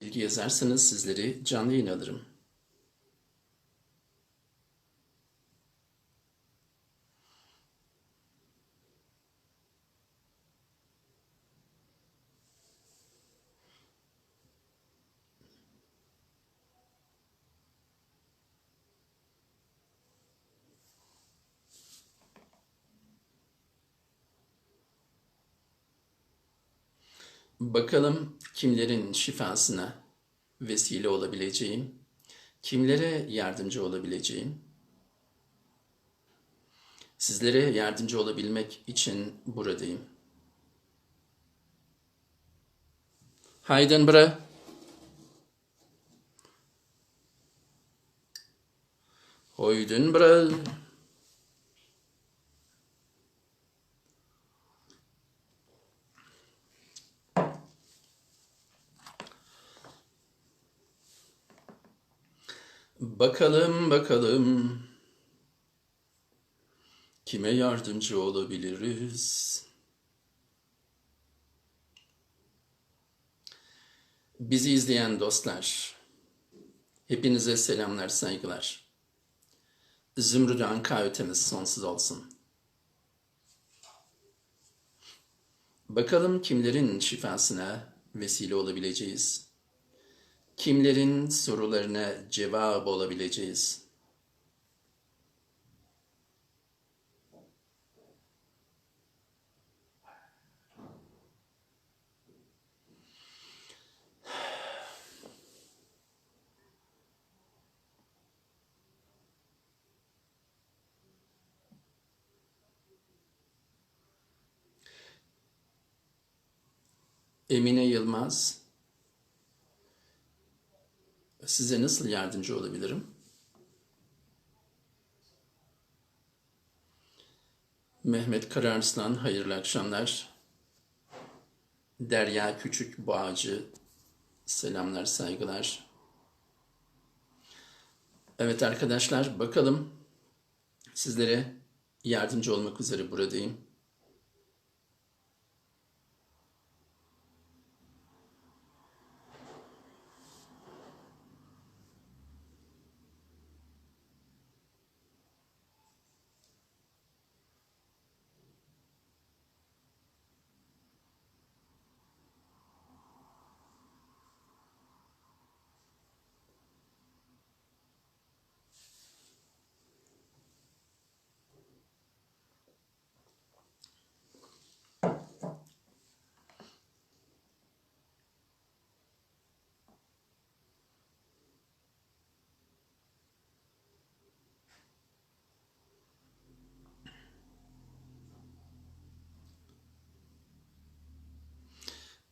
Bilgi yazarsanız sizleri canlı yayın alırım. Bakalım kimlerin şifasına vesile olabileceğim, kimlere yardımcı olabileceğim. Sizlere yardımcı olabilmek için buradayım. Hayden bra. Hoydun bra. Bakalım bakalım kime yardımcı olabiliriz? Bizi izleyen dostlar, hepinize selamlar, saygılar. Zümrüt Anka sonsuz olsun. Bakalım kimlerin şifasına vesile olabileceğiz? Kimlerin sorularına cevap olabileceğiz? Emine Yılmaz, size nasıl yardımcı olabilirim? Mehmet Kararslan, hayırlı akşamlar. Derya Küçük Bağcı, selamlar, saygılar. Evet arkadaşlar, bakalım sizlere yardımcı olmak üzere buradayım.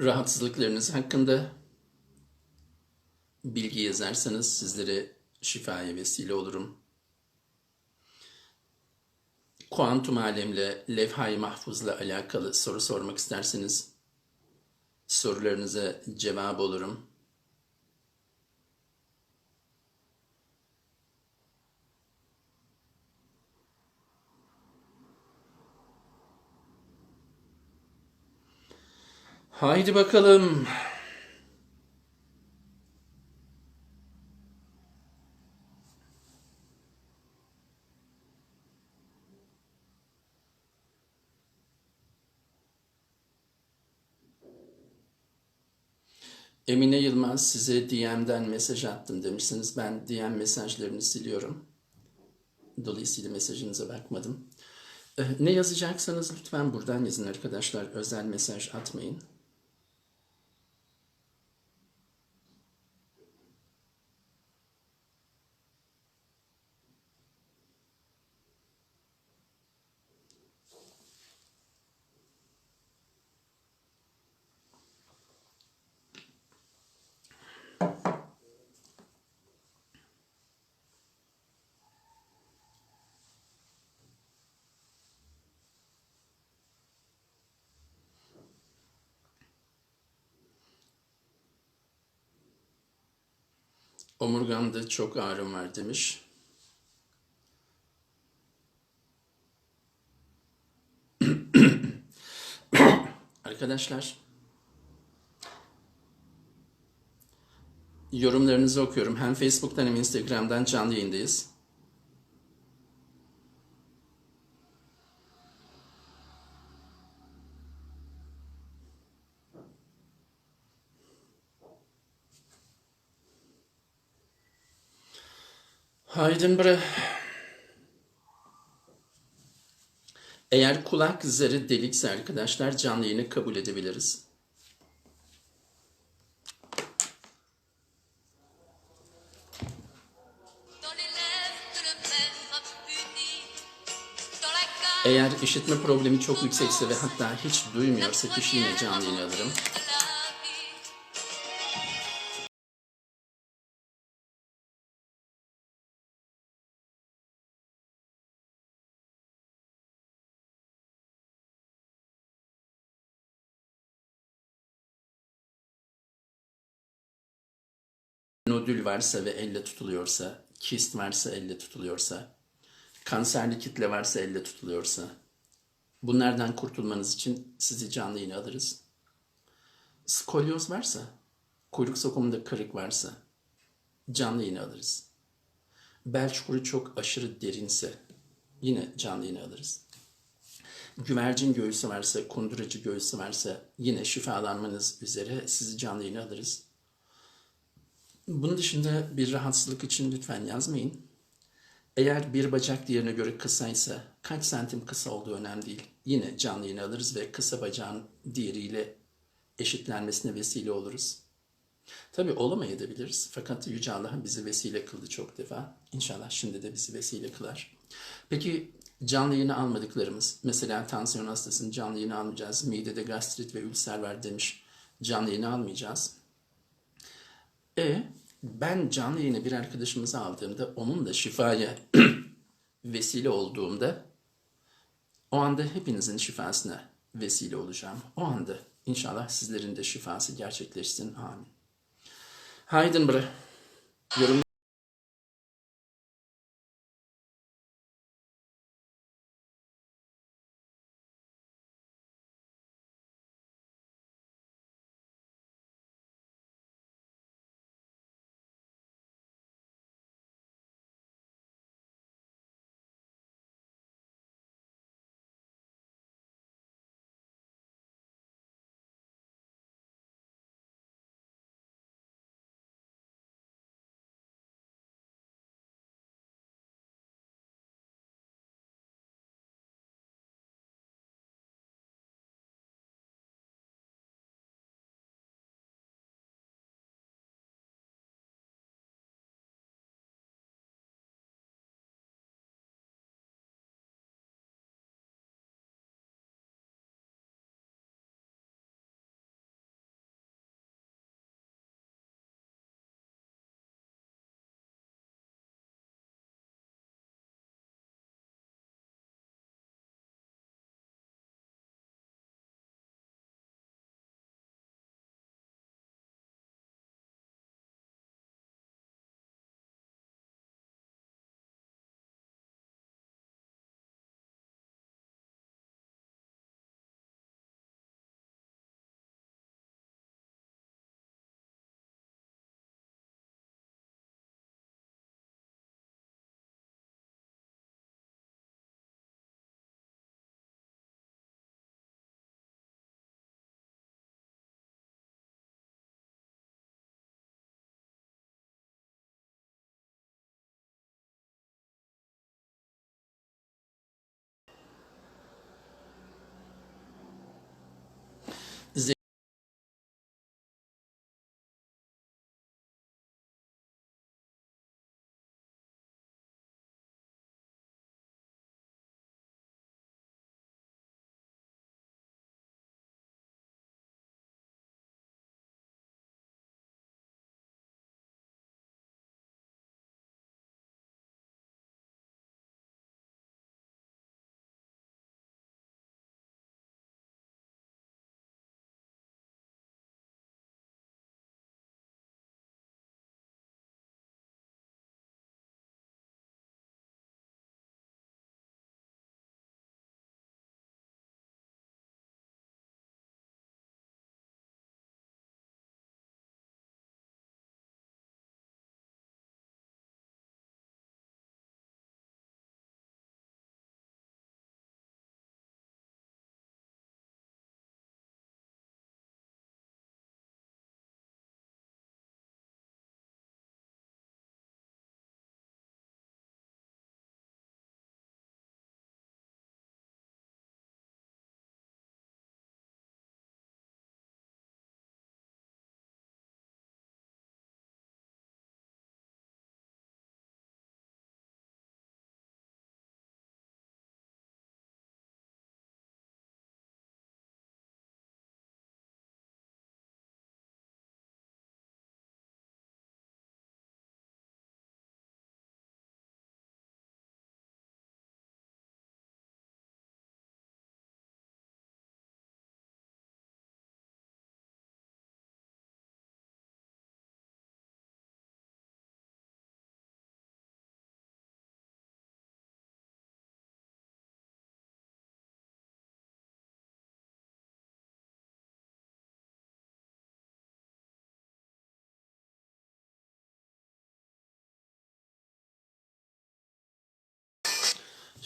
Rahatsızlıklarınız hakkında bilgi yazarsanız sizlere şifaya vesile olurum. Kuantum alemle, levh-i mahfuzla alakalı soru sormak isterseniz sorularınıza cevap olurum. Haydi bakalım. Emine Yılmaz size DM'den mesaj attım demişsiniz. Ben DM mesajlarını siliyorum. Dolayısıyla mesajınıza bakmadım. Ee, Ne yazacaksanız lütfen buradan yazın arkadaşlar. Özel mesaj atmayın. Omurgamda çok ağrım var demiş. Arkadaşlar Yorumlarınızı okuyorum. Hem Facebook'tan hem Instagram'dan canlı yayındayız. Haydin bre. Eğer kulak zarı delikse arkadaşlar canlı yayını kabul edebiliriz. Eğer işitme problemi çok yüksekse ve hatta hiç duymuyorsa kişi yine canlı yayını alırım. Nodül varsa ve elle tutuluyorsa, kist varsa elle tutuluyorsa, kanserli kitle varsa elle tutuluyorsa, bunlardan kurtulmanız için sizi canlı yayına alırız. Skolyoz varsa, kuyruk sokumunda kırık varsa, canlı yayına alırız. Bel çukuru çok aşırı derinse, yine canlı yayına alırız. Güvercin göğüsü varsa, kunduracı göğüsü varsa, yine şifalanmanız üzere sizi canlı yayına alırız. Bunun dışında bir rahatsızlık için lütfen yazmayın. Eğer bir bacak diğerine göre kısaysa kaç santim kısa olduğu önemli değil. Yine canlı yayını alırız ve kısa bacağın diğeriyle eşitlenmesine vesile oluruz. Tabi olamayabiliriz fakat Yüce Allah bizi vesile kıldı çok defa. İnşallah şimdi de bizi vesile kılar. Peki canlı yayını almadıklarımız, mesela tansiyon hastasının canlı yayını almayacağız, midede gastrit ve ülser var demiş, canlı yayını almayacağız. E ben canlı yayını bir arkadaşımıza aldığımda onun da şifaya vesile olduğumda o anda hepinizin şifasına vesile olacağım. O anda inşallah sizlerin de şifası gerçekleşsin. Amin. Haydin bre. Yorum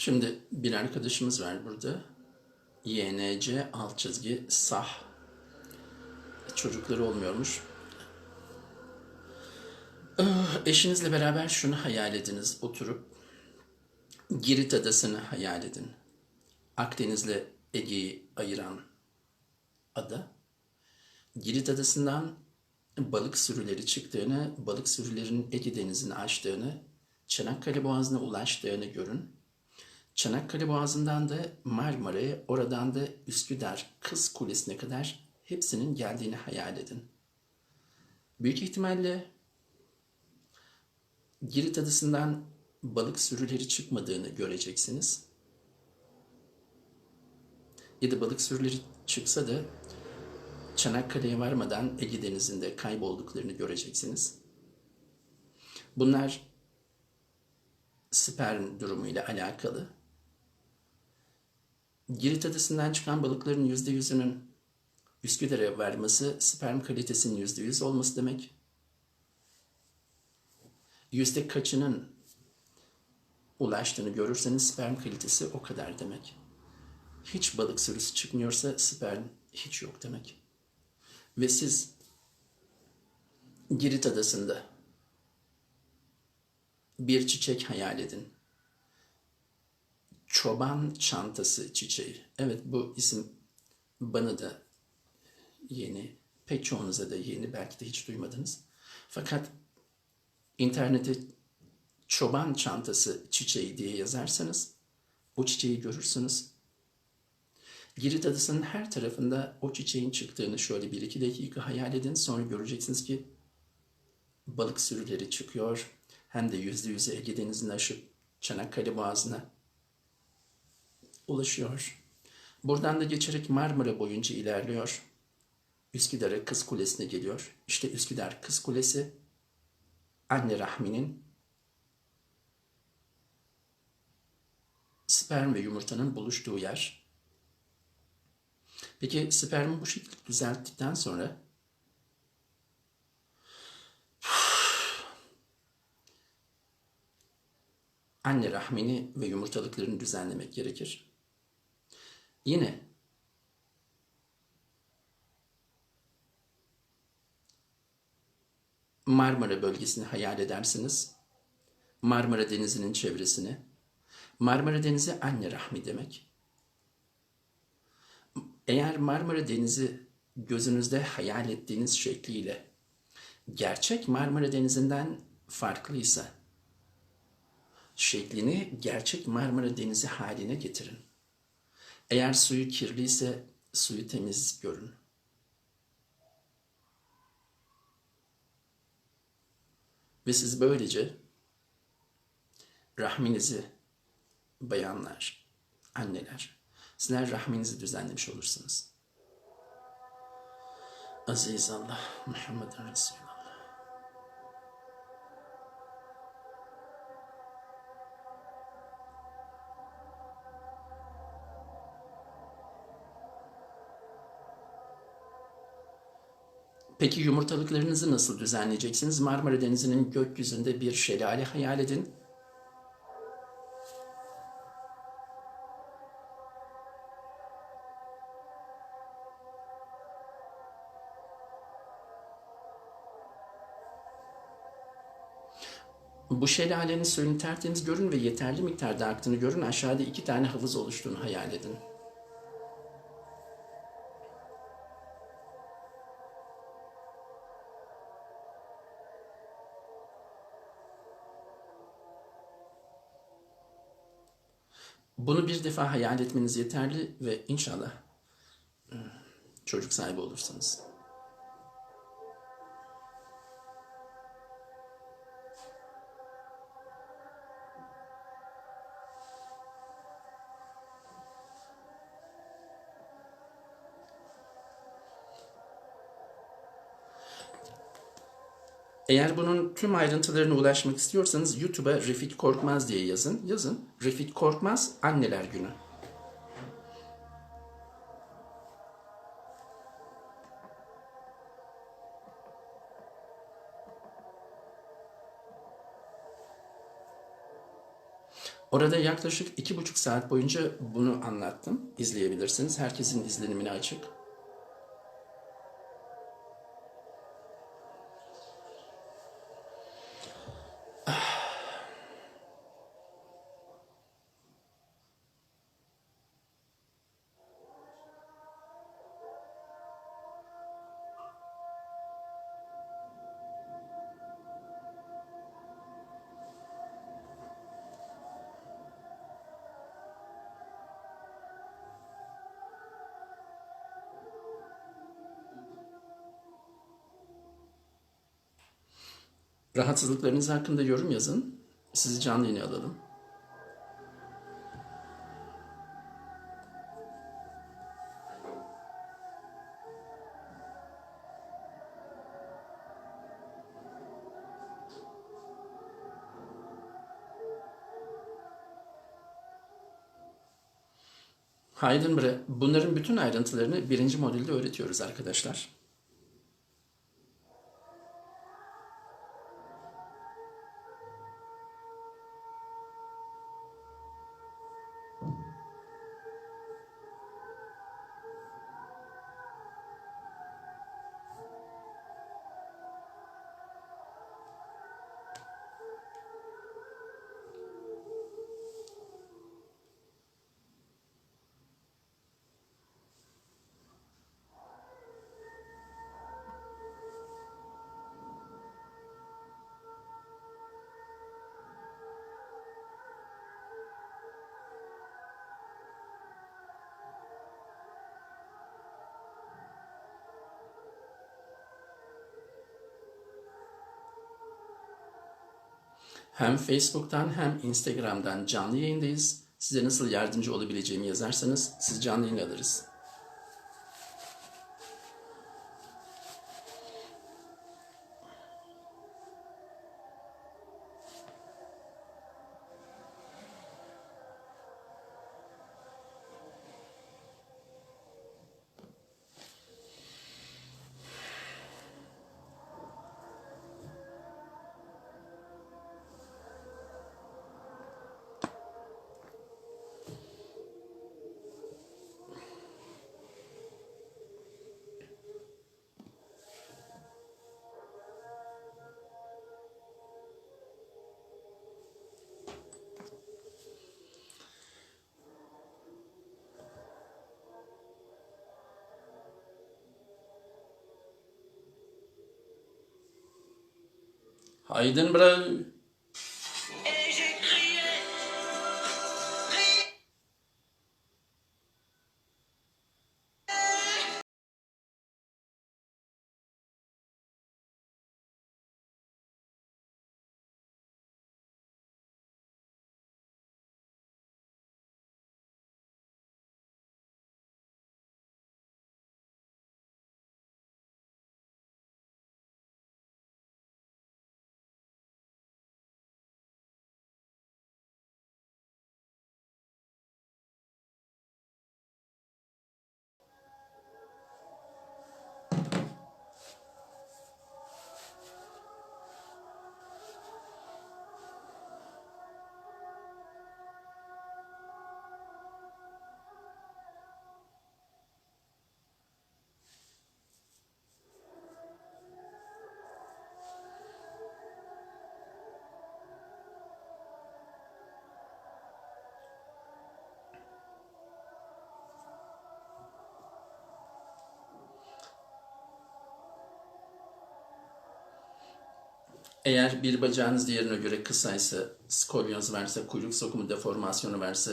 Şimdi bir arkadaşımız var burada. YNC alt çizgi sah. Çocukları olmuyormuş. Ah, Eşinizle beraber şunu hayal ediniz oturup. Girit Adası'nı hayal edin. Akdeniz'le Ege'yi ayıran ada. Girit Adası'ndan balık sürüleri çıktığını, balık sürülerinin Ege Denizi'ni aştığını, Çanakkale Boğazı'na ulaştığını görün. Çanakkale Boğazı'ndan da Marmara'ya, oradan da Üsküdar, Kız Kulesi'ne kadar hepsinin geldiğini hayal edin. Büyük ihtimalle Girit Adası'ndan balık sürüleri çıkmadığını göreceksiniz. Ya da balık sürüleri çıksa da Çanakkale'ye varmadan Ege Denizi'nde kaybolduklarını göreceksiniz. Bunlar sperm durumuyla alakalı. Girit Adası'ndan çıkan balıkların yüzde yüzünün Üsküdar'a varması sperm kalitesinin yüzde yüz olması demek. Yüzde kaçının ulaştığını görürseniz sperm kalitesi o kadar demek. Hiç balık sürüsü çıkmıyorsa sperm hiç yok demek. Ve siz Girit Adası'nda bir çiçek hayal edin. Çoban çantası çiçeği. Evet bu isim bana da yeni, pek çoğunuza da yeni, belki de hiç duymadınız. Fakat internete çoban çantası çiçeği diye yazarsanız o çiçeği görürsünüz. Girit Adası'nın her tarafında o çiçeğin çıktığını şöyle bir iki dakika hayal edin. Sonra göreceksiniz ki balık sürüleri çıkıyor. Hem de yüzde yüze Ege Denizi'ni aşıp Çanakkale Boğazı'na ulaşıyor. Buradan da geçerek Marmara boyunca ilerliyor. Üsküdar'a Kız Kulesi'ne geliyor. İşte Üsküdar Kız Kulesi anne rahminin sperm ve yumurtanın buluştuğu yer. Peki spermi bu şekilde düzelttikten sonra anne rahmini ve yumurtalıklarını düzenlemek gerekir. Yine Marmara bölgesini hayal edersiniz. Marmara Denizi'nin çevresini. Marmara Denizi anne rahmi demek. Eğer Marmara Denizi gözünüzde hayal ettiğiniz şekliyle gerçek Marmara Denizi'nden farklıysa şeklini gerçek Marmara Denizi haline getirin. Eğer suyu kirliyse suyu temiz görün. Ve siz böylece rahminizi bayanlar, anneler, sizler rahminizi düzenlemiş olursunuz. Aziz Allah, Muhammeden Resulullah. Peki yumurtalıklarınızı nasıl düzenleyeceksiniz? Marmara Denizi'nin gökyüzünde bir şelale hayal edin. Bu şelalenin suyunu tertemiz görün ve yeterli miktarda aktığını görün. Aşağıda iki tane havuz oluştuğunu hayal edin. Bunu bir defa hayal etmeniz yeterli ve inşallah çocuk sahibi olursunuz. Eğer bunun tüm ayrıntılarına ulaşmak istiyorsanız YouTube'a Refik Korkmaz diye yazın. Yazın. Refik Korkmaz Anneler Günü. Orada yaklaşık iki buçuk saat boyunca bunu anlattım. İzleyebilirsiniz. Herkesin izlenimine açık. Rahatsızlıklarınız hakkında yorum yazın. Sizi canlı yayına alalım. Heidenberg'e bunların bütün ayrıntılarını birinci modülde öğretiyoruz arkadaşlar. Hem Facebook'tan hem Instagram'dan canlı yayındayız. Size nasıl yardımcı olabileceğimi yazarsanız sizi canlı yayına alırız. Heidenberg. Et Eğer bir bacağınız diğerine göre kısaysa, skolyoz varsa, kuyruk sokumu deformasyonu varsa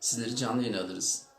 sizleri canlı yayına alırız.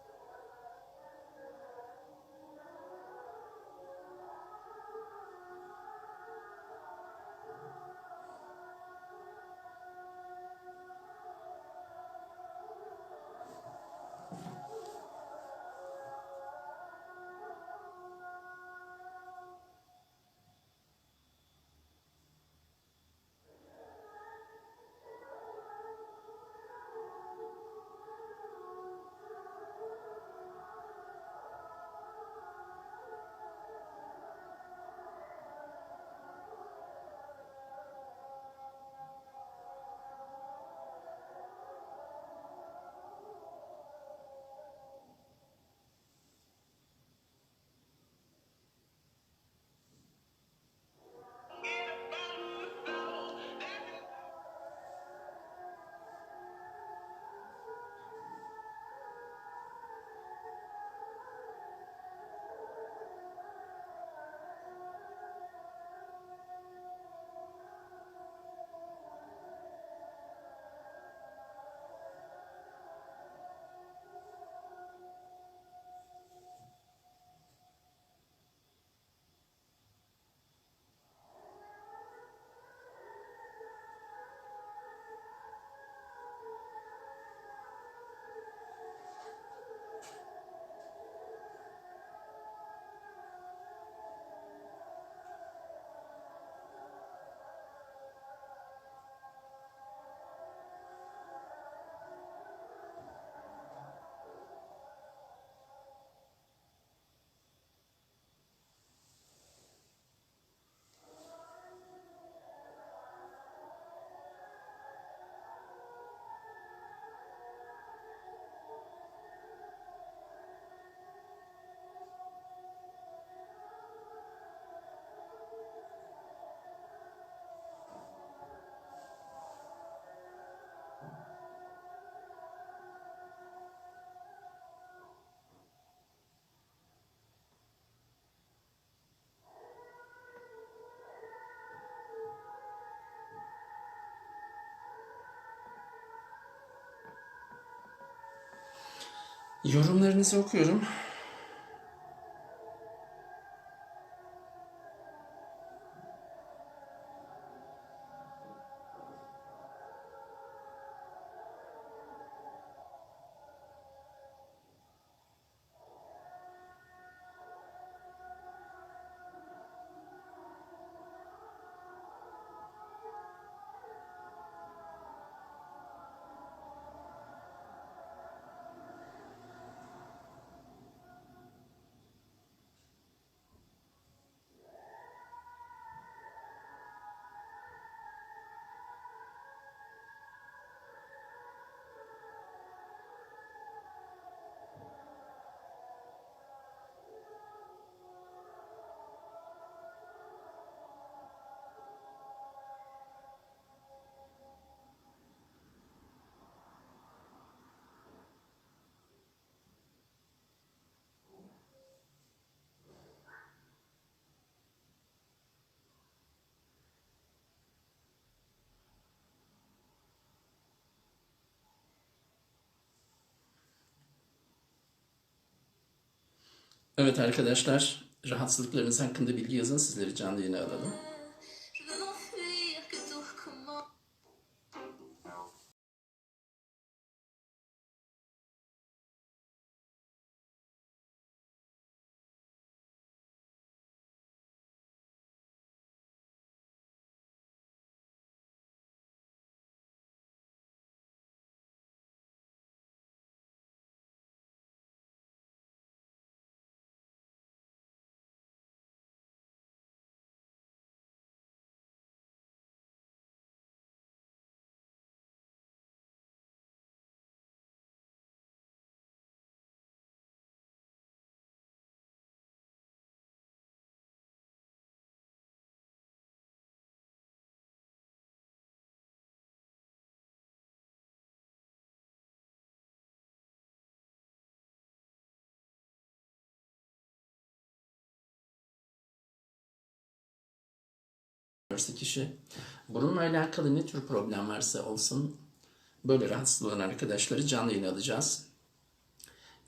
Yorumlarınızı okuyorum. Evet arkadaşlar, rahatsızlıklarınız hakkında bilgi yazın. Sizleri canlı yayına alalım. Varsa kişi bununla alakalı ne tür problem varsa olsun böyle rahatsız olan arkadaşları canlı yayına alacağız.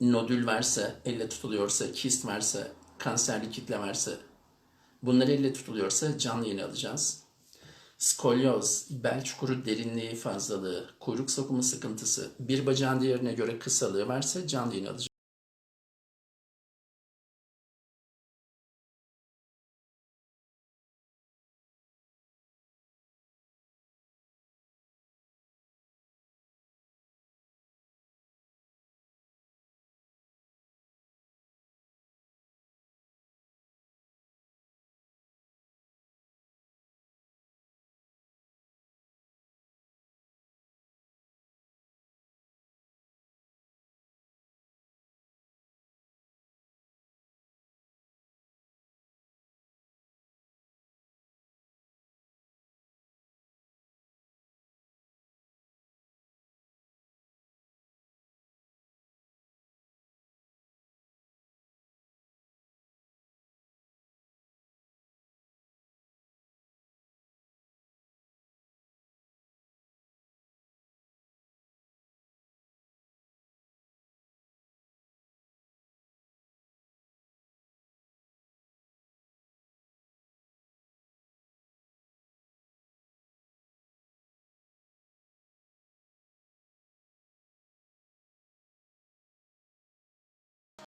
Nodül varsa, elle tutuluyorsa, kist varsa, kanserli kitle varsa bunları elle tutuluyorsa canlı yayına alacağız. Skolyoz, bel çukuru derinliği fazlalığı, kuyruk sokumu sıkıntısı, bir bacağın diğerine göre kısalığı varsa canlı yayına alacağız.